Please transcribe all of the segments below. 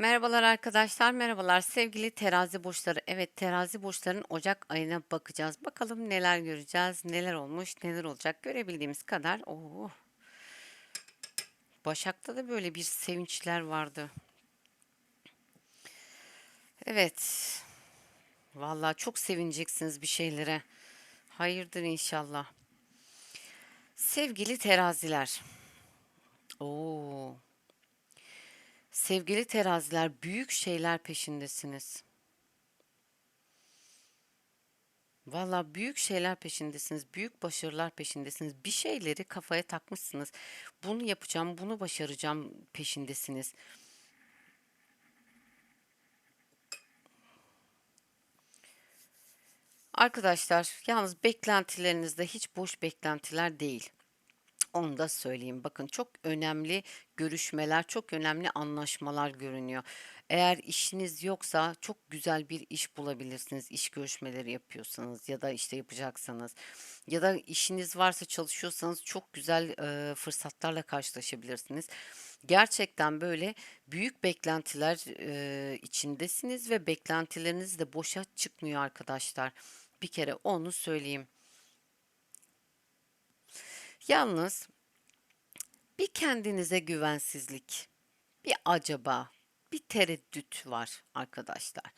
Merhabalar arkadaşlar, merhabalar sevgili terazi burçları. Evet, terazi burçlarının Ocak ayına bakacağız. Bakalım neler göreceğiz, neler olmuş, neler olacak görebildiğimiz kadar. Oo. Başak'ta da böyle bir sevinçler vardı. Evet, vallahi çok sevineceksiniz bir şeylere. Hayırdır inşallah. Sevgili teraziler. Oo. Sevgili teraziler, büyük şeyler peşindesiniz. Valla büyük şeyler peşindesiniz, büyük başarılar peşindesiniz. Bir şeyleri kafaya takmışsınız. Bunu yapacağım, bunu başaracağım peşindesiniz. Arkadaşlar, yalnız beklentilerinizde hiç boş beklentiler değil. Onu da söyleyeyim. Bakın çok önemli görüşmeler, çok önemli anlaşmalar görünüyor. Eğer işiniz yoksa çok güzel bir iş bulabilirsiniz. İş görüşmeleri yapıyorsanız ya da işte yapacaksanız ya da işiniz varsa çalışıyorsanız çok güzel e, fırsatlarla karşılaşabilirsiniz. Gerçekten böyle büyük beklentiler e, içindesiniz ve beklentileriniz de boşa çıkmıyor arkadaşlar. Bir kere onu söyleyeyim. Yalnız bir kendinize güvensizlik, bir acaba, bir tereddüt var arkadaşlar.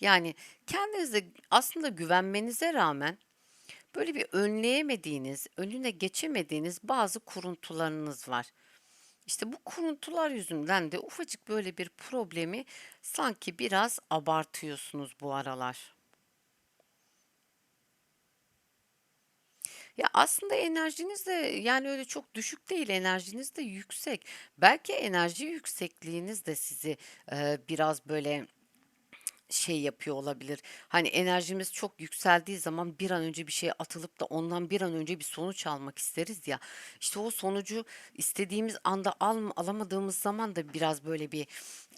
Yani kendinize aslında güvenmenize rağmen böyle bir önleyemediğiniz, önüne geçemediğiniz bazı kuruntularınız var. İşte bu kuruntular yüzünden de ufacık böyle bir problemi sanki biraz abartıyorsunuz bu aralar. Ya aslında enerjiniz de yani öyle çok düşük değil, enerjiniz de yüksek. Belki enerji yüksekliğiniz de sizi e, biraz böyle şey yapıyor olabilir. Hani enerjimiz çok yükseldiği zaman bir an önce bir şeye atılıp da ondan bir an önce bir sonuç almak isteriz ya. İşte o sonucu istediğimiz anda al, alamadığımız zaman da biraz böyle bir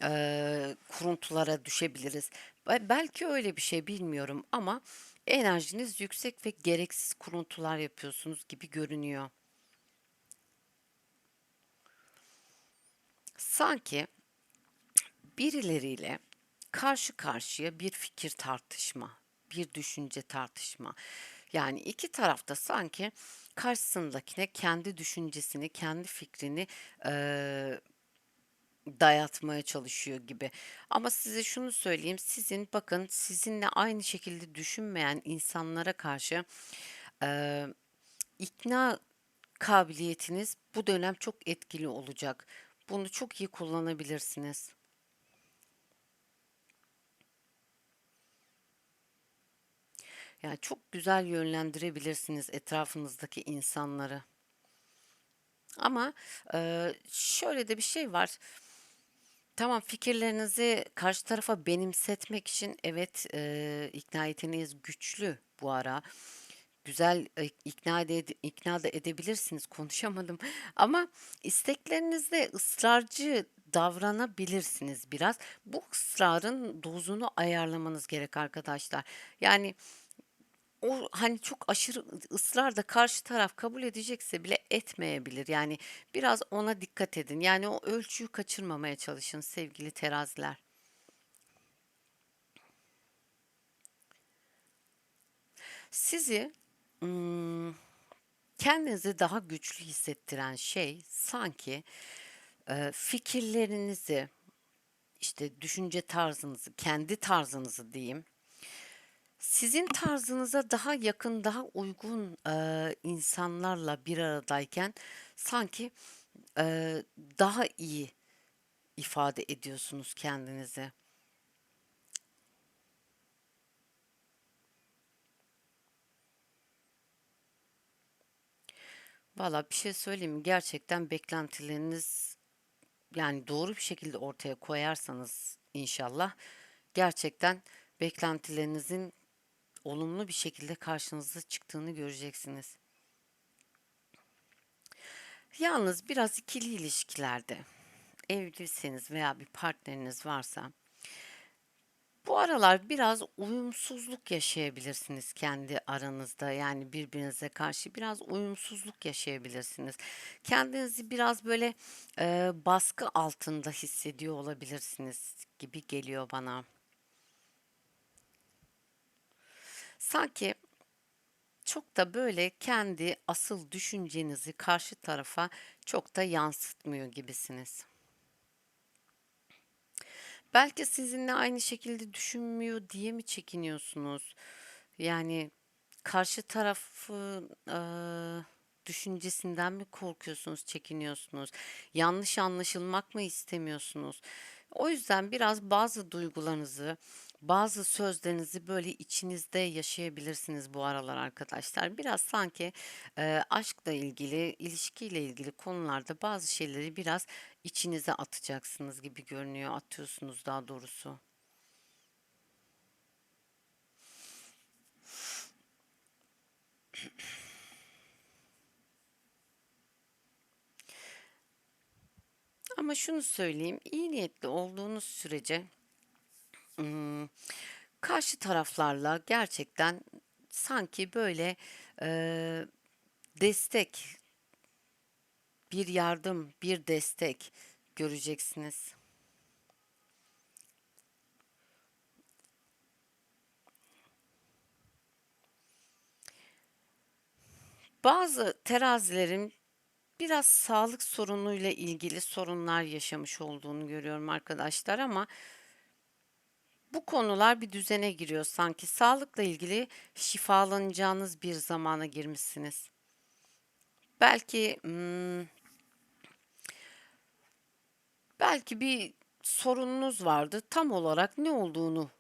e, kuruntulara düşebiliriz. Be- Belki öyle bir şey bilmiyorum ama enerjiniz yüksek ve gereksiz kuruntular yapıyorsunuz gibi görünüyor. Sanki birileriyle karşı karşıya bir fikir tartışma, bir düşünce tartışma. Yani iki tarafta sanki karşısındakine kendi düşüncesini, kendi fikrini eee, dayatmaya çalışıyor gibi. Ama size şunu söyleyeyim, sizin bakın sizinle aynı şekilde düşünmeyen insanlara karşı eee, ikna kabiliyetiniz bu dönem çok etkili olacak. Bunu çok iyi kullanabilirsiniz. Yani çok güzel yönlendirebilirsiniz etrafınızdaki insanları. Ama eee, şöyle de bir şey var. Tamam fikirlerinizi karşı tarafa benimsetmek için evet eee, ikna yeteneğiniz güçlü bu ara. Güzel e, ikna ede, ikna da edebilirsiniz konuşamadım ama isteklerinizde ısrarcı davranabilirsiniz biraz. Bu ısrarın dozunu ayarlamanız gerek arkadaşlar. Yani o hani çok aşırı ısrar da karşı taraf kabul edecekse bile etmeyebilir. Yani biraz ona dikkat edin. Yani o ölçüyü kaçırmamaya çalışın sevgili teraziler. Sizi kendinizi daha güçlü hissettiren şey sanki fikirlerinizi, işte düşünce tarzınızı, kendi tarzınızı diyeyim Sizin tarzınıza daha yakın, daha uygun, eee, insanlarla bir aradayken sanki, eee, daha iyi ifade ediyorsunuz kendinizi. Valla bir şey söyleyeyim? Gerçekten beklentileriniz yani doğru bir şekilde ortaya koyarsanız inşallah gerçekten beklentilerinizin olumlu bir şekilde karşınıza çıktığını göreceksiniz. Yalnız biraz ikili ilişkilerde evliyseniz veya bir partneriniz varsa Bu aralar biraz uyumsuzluk yaşayabilirsiniz kendi aranızda. Yani birbirinize karşı biraz uyumsuzluk yaşayabilirsiniz. Kendinizi biraz böyle e, baskı altında hissediyor olabilirsiniz gibi geliyor bana. Sanki çok da böyle kendi asıl düşüncenizi karşı tarafa çok da yansıtmıyor gibisiniz. Belki sizinle aynı şekilde düşünmüyor diye mi çekiniyorsunuz? Yani karşı tarafın eee, düşüncesinden mi korkuyorsunuz, çekiniyorsunuz? Yanlış anlaşılmak mı istemiyorsunuz? O yüzden biraz bazı duygularınızı, bazı sözlerinizi böyle içinizde yaşayabilirsiniz bu aralar arkadaşlar. Biraz sanki eee, aşkla ilgili, ilişkiyle ilgili konularda bazı şeyleri biraz içinize atacaksınız gibi görünüyor. Atıyorsunuz daha doğrusu. Ama şunu söyleyeyim, iyi niyetli olduğunuz sürece ım, karşı taraflarla gerçekten sanki böyle eee, destek, bir yardım, bir destek göreceksiniz. Bazı terazilerin biraz sağlık sorunuyla ilgili sorunlar yaşamış olduğunu görüyorum arkadaşlar ama bu konular bir düzene giriyor sanki. Sağlıkla ilgili şifalanacağınız bir zamana girmişsiniz. Belki hmm, belki bir sorununuz vardı. Tam olarak ne olduğunu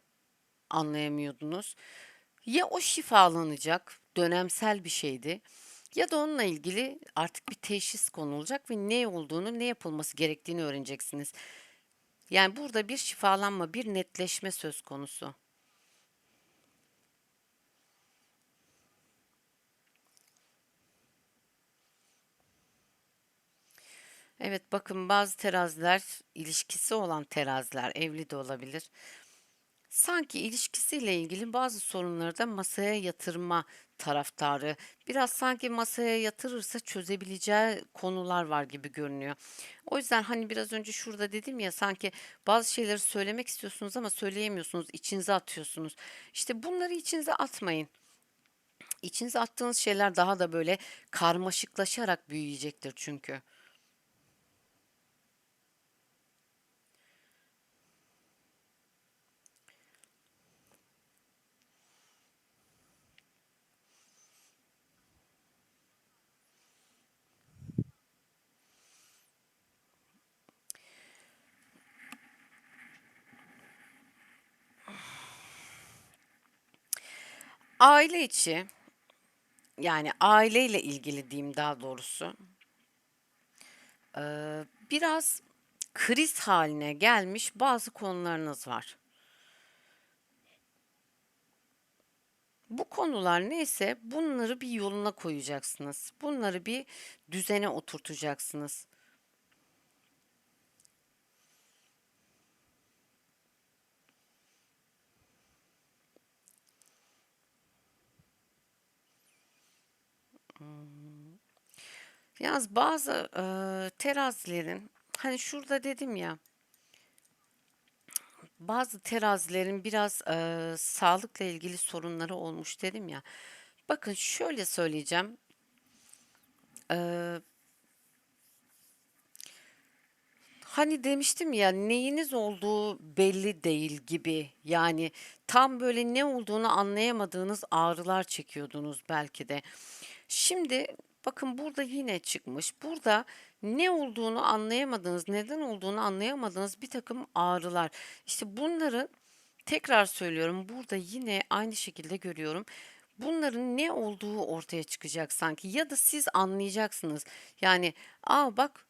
anlayamıyordunuz. Ya o şifalanacak, dönemsel bir şeydi. Ya da onunla ilgili artık bir teşhis konulacak ve ne olduğunu, ne yapılması gerektiğini öğreneceksiniz. Yani burada bir şifalanma, bir netleşme söz konusu. Evet bakın bazı teraziler ilişkisi olan teraziler evli de olabilir. Sanki ilişkisiyle ilgili bazı sorunları da masaya yatırma taraftarı. Biraz sanki masaya yatırırsa çözebileceği konular var gibi görünüyor. O yüzden hani biraz önce şurada dedim ya sanki bazı şeyleri söylemek istiyorsunuz ama söyleyemiyorsunuz, içinize atıyorsunuz. İşte bunları içinize atmayın. İçinize attığınız şeyler daha da böyle karmaşıklaşarak büyüyecektir çünkü. Aile içi yani aileyle ilgili diyeyim daha doğrusu. Biraz kriz haline gelmiş bazı konularınız var. Bu konular neyse bunları bir yoluna koyacaksınız. Bunları bir düzene oturtacaksınız. Yalnız bazı eee, terazilerin hani şurada dedim ya bazı terazilerin biraz eee, sağlıkla ilgili sorunları olmuş dedim ya. Bakın şöyle söyleyeceğim. Eee, hani demiştim ya neyiniz olduğu belli değil gibi. Yani tam böyle ne olduğunu anlayamadığınız ağrılar çekiyordunuz belki de. Şimdi bakın burada yine çıkmış. Burada ne olduğunu anlayamadığınız, neden olduğunu anlayamadığınız bir takım ağrılar. İşte bunları tekrar söylüyorum. Burada yine aynı şekilde görüyorum. Bunların ne olduğu ortaya çıkacak sanki ya da siz anlayacaksınız. Yani aa bak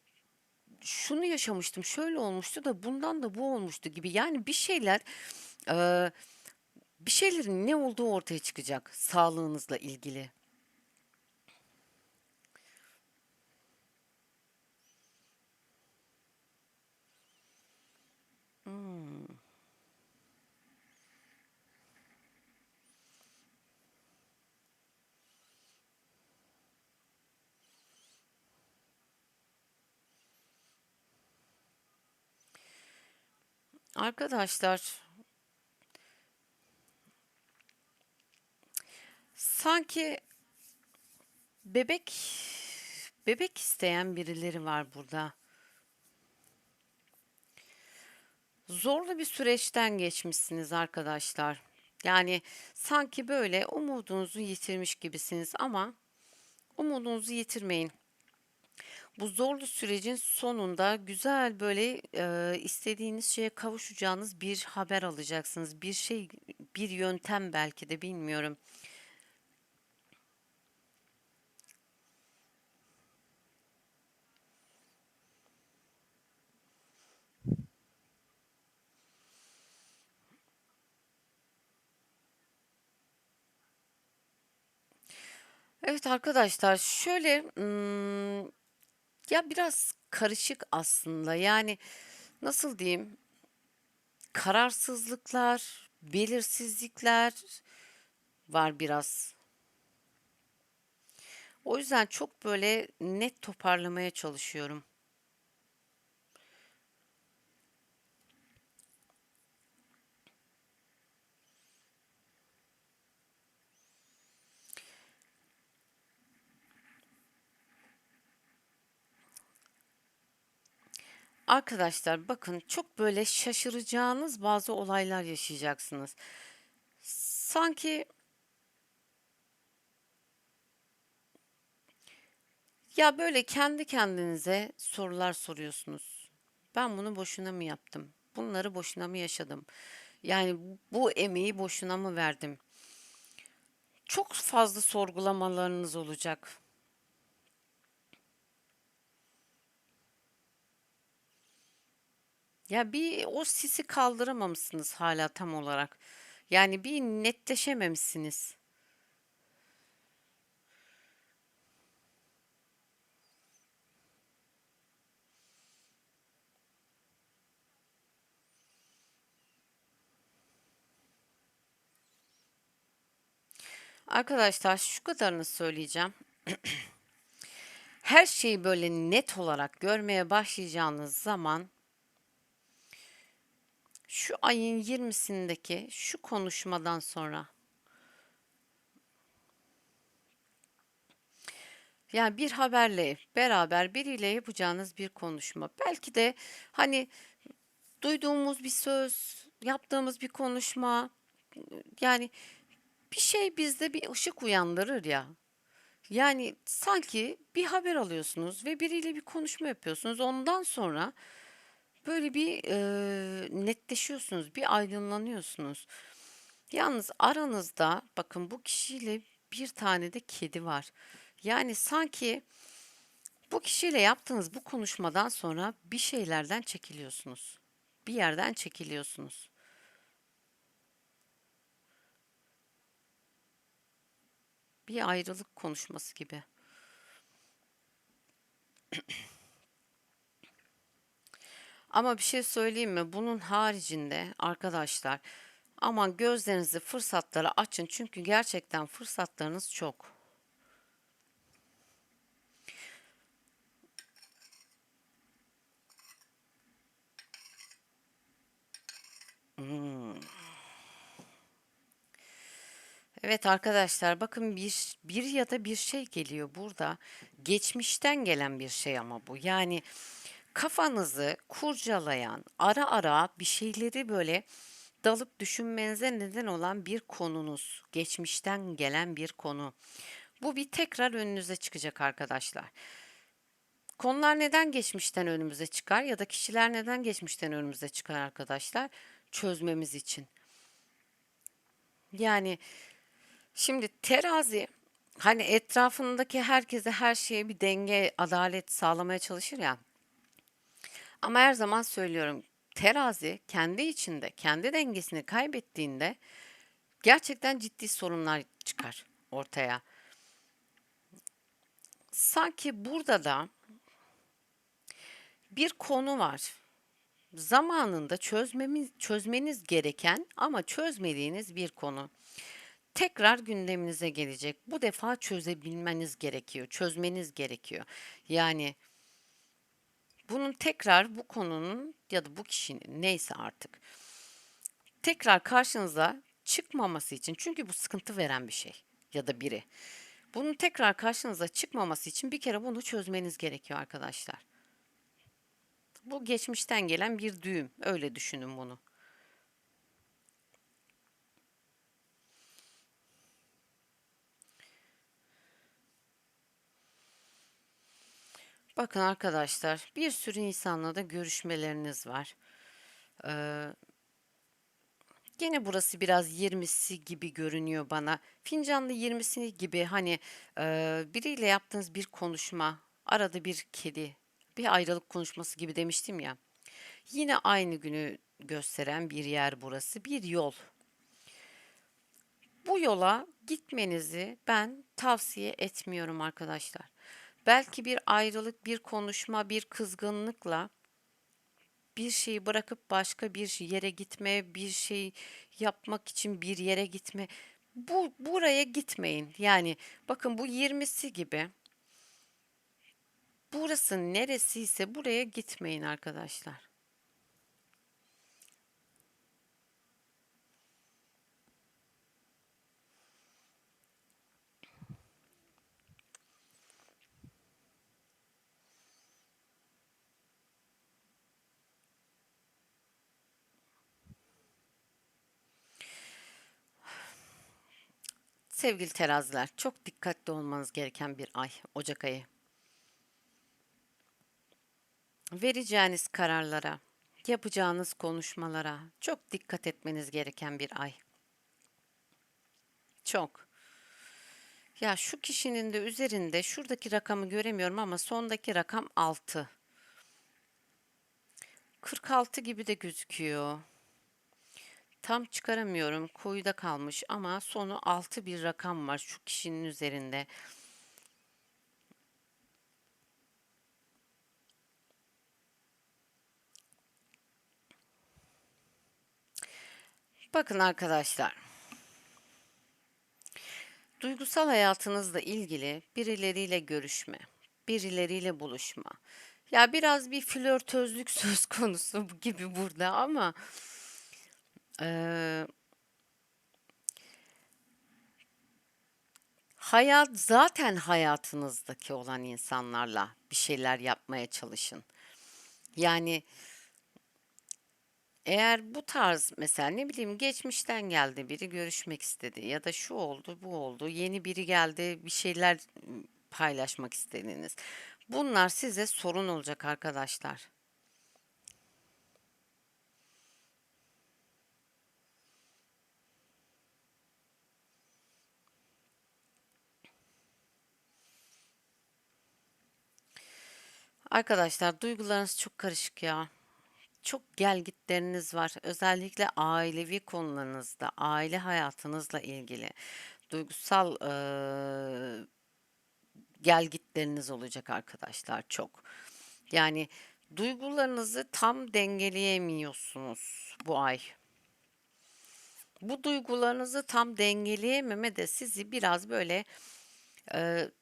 şunu yaşamıştım, şöyle olmuştu da bundan da bu olmuştu gibi. Yani bir şeyler eee, bir şeylerin ne olduğu ortaya çıkacak sağlığınızla ilgili. Arkadaşlar sanki bebek bebek isteyen birileri var burada. Zorlu bir süreçten geçmişsiniz arkadaşlar. Yani sanki böyle umudunuzu yitirmiş gibisiniz ama umudunuzu yitirmeyin. Bu zorlu sürecin sonunda güzel böyle e, istediğiniz şeye kavuşacağınız bir haber alacaksınız. Bir şey, bir yöntem belki de bilmiyorum. Evet arkadaşlar şöyle hmm, ya biraz karışık aslında. Yani nasıl diyeyim? Kararsızlıklar, belirsizlikler var biraz. O yüzden çok böyle net toparlamaya çalışıyorum. Arkadaşlar bakın çok böyle şaşıracağınız bazı olaylar yaşayacaksınız. Sanki ya böyle kendi kendinize sorular soruyorsunuz. Ben bunu boşuna mı yaptım? Bunları boşuna mı yaşadım? Yani bu emeği boşuna mı verdim? Çok fazla sorgulamalarınız olacak. Ya bir o sisi kaldıramamışsınız hala tam olarak. Yani bir netleşememişsiniz. Arkadaşlar şu kadarını söyleyeceğim. Her şeyi böyle net olarak görmeye başlayacağınız zaman şu ayın 20'sindeki şu konuşmadan sonra yani bir haberle beraber biriyle yapacağınız bir konuşma. Belki de hani duyduğumuz bir söz, yaptığımız bir konuşma yani bir şey bizde bir ışık uyandırır ya. Yani sanki bir haber alıyorsunuz ve biriyle bir konuşma yapıyorsunuz. Ondan sonra böyle bir eee, netleşiyorsunuz, bir aydınlanıyorsunuz. Yalnız aranızda bakın bu kişiyle bir tane de kedi var. Yani sanki bu kişiyle yaptığınız bu konuşmadan sonra bir şeylerden çekiliyorsunuz. Bir yerden çekiliyorsunuz. Bir ayrılık konuşması gibi. Ama bir şey söyleyeyim mi? Bunun haricinde arkadaşlar aman gözlerinizi fırsatlara açın çünkü gerçekten fırsatlarınız çok. Hmm. Evet arkadaşlar bakın bir bir ya da bir şey geliyor burada. Geçmişten gelen bir şey ama bu. Yani kafanızı kurcalayan, ara ara bir şeyleri böyle dalıp düşünmenize neden olan bir konunuz. Geçmişten gelen bir konu. Bu bir tekrar önünüze çıkacak arkadaşlar. Konular neden geçmişten önümüze çıkar ya da kişiler neden geçmişten önümüze çıkar arkadaşlar? Çözmemiz için. Yani Şimdi terazi hani etrafındaki herkese her şeye bir denge, adalet sağlamaya çalışır ya. Ama her zaman söylüyorum terazi kendi içinde kendi dengesini kaybettiğinde gerçekten ciddi sorunlar çıkar ortaya. Sanki burada da bir konu var. Zamanında çözmemiz, çözmeniz gereken ama çözmediğiniz bir konu tekrar gündeminize gelecek. Bu defa çözebilmeniz gerekiyor, çözmeniz gerekiyor. Yani bunun tekrar bu konunun ya da bu kişinin neyse artık tekrar karşınıza çıkmaması için çünkü bu sıkıntı veren bir şey ya da biri. Bunun tekrar karşınıza çıkmaması için bir kere bunu çözmeniz gerekiyor arkadaşlar. Bu geçmişten gelen bir düğüm. Öyle düşünün bunu. Bakın arkadaşlar, bir sürü insanla da görüşmeleriniz var. Ee, gene burası biraz 20'si gibi görünüyor bana. Fincanlı 20'si gibi hani e, biriyle yaptığınız bir konuşma, arada bir kedi, bir ayrılık konuşması gibi demiştim ya. Yine aynı günü gösteren bir yer burası, bir yol. Bu yola gitmenizi ben tavsiye etmiyorum arkadaşlar. Belki bir ayrılık, bir konuşma, bir kızgınlıkla bir şeyi bırakıp başka bir yere gitme, bir şey yapmak için bir yere gitme. Bu buraya gitmeyin. Yani bakın bu 20'si gibi. Burası neresiyse buraya gitmeyin arkadaşlar. Sevgili teraziler, çok dikkatli olmanız gereken bir ay, Ocak ayı. Vereceğiniz kararlara, yapacağınız konuşmalara çok dikkat etmeniz gereken bir ay. Çok. Ya şu kişinin de üzerinde şuradaki rakamı göremiyorum ama sondaki rakam 6. 46 gibi de gözüküyor. Tam çıkaramıyorum. Koyuda kalmış ama sonu 6 bir rakam var şu kişinin üzerinde. Bakın arkadaşlar. Duygusal hayatınızla ilgili birileriyle görüşme, birileriyle buluşma. Ya biraz bir flörtözlük söz konusu gibi burada ama hayat zaten hayatınızdaki olan insanlarla bir şeyler yapmaya çalışın. Yani eğer bu tarz mesela ne bileyim geçmişten geldi biri görüşmek istedi ya da şu oldu bu oldu yeni biri geldi bir şeyler paylaşmak istediniz. Bunlar size sorun olacak arkadaşlar. Arkadaşlar duygularınız çok karışık ya. Çok gelgitleriniz var. Özellikle ailevi konularınızda, aile hayatınızla ilgili duygusal eee gelgitleriniz olacak arkadaşlar çok. Yani duygularınızı tam dengeleyemiyorsunuz bu ay. Bu duygularınızı tam dengeleyememe de sizi biraz böyle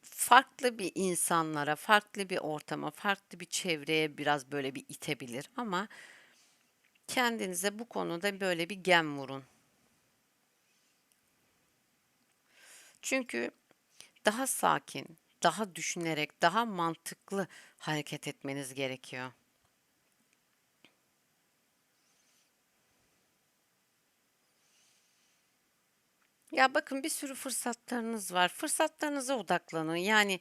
farklı bir insanlara, farklı bir ortama, farklı bir çevreye biraz böyle bir itebilir ama kendinize bu konuda böyle bir gem vurun. Çünkü daha sakin, daha düşünerek, daha mantıklı hareket etmeniz gerekiyor. Ya bakın bir sürü fırsatlarınız var. Fırsatlarınıza odaklanın. Yani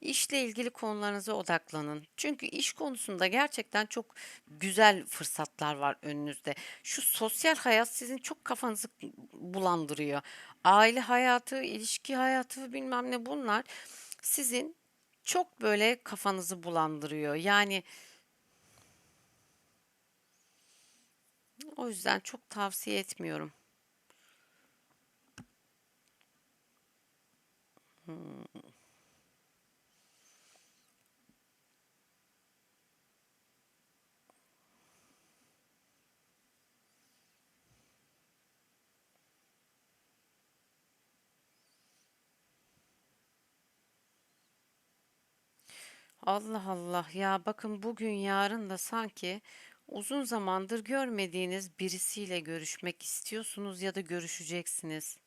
işle ilgili konularınıza odaklanın. Çünkü iş konusunda gerçekten çok güzel fırsatlar var önünüzde. Şu sosyal hayat sizin çok kafanızı bulandırıyor. Aile hayatı, ilişki hayatı bilmem ne bunlar sizin çok böyle kafanızı bulandırıyor. Yani o yüzden çok tavsiye etmiyorum. Allah Allah ya bakın bugün yarın da sanki Uzun zamandır görmediğiniz birisiyle görüşmek istiyorsunuz ya da görüşeceksiniz.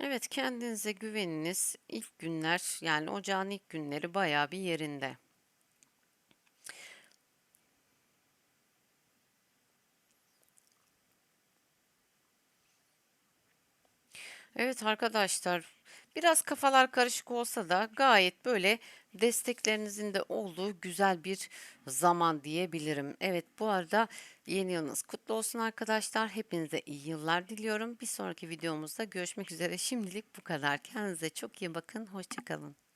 Evet, kendinize güveniniz ilk günler yani ocağın ilk günleri bayağı bir yerinde. Evet arkadaşlar, biraz kafalar karışık olsa da gayet böyle desteklerinizin de olduğu güzel bir zaman diyebilirim. Evet, bu arada yeni yılınız kutlu olsun arkadaşlar. Hepinize iyi yıllar diliyorum. Bir sonraki videomuzda görüşmek üzere. Şimdilik bu kadar. Kendinize çok iyi bakın. Hoşça kalın.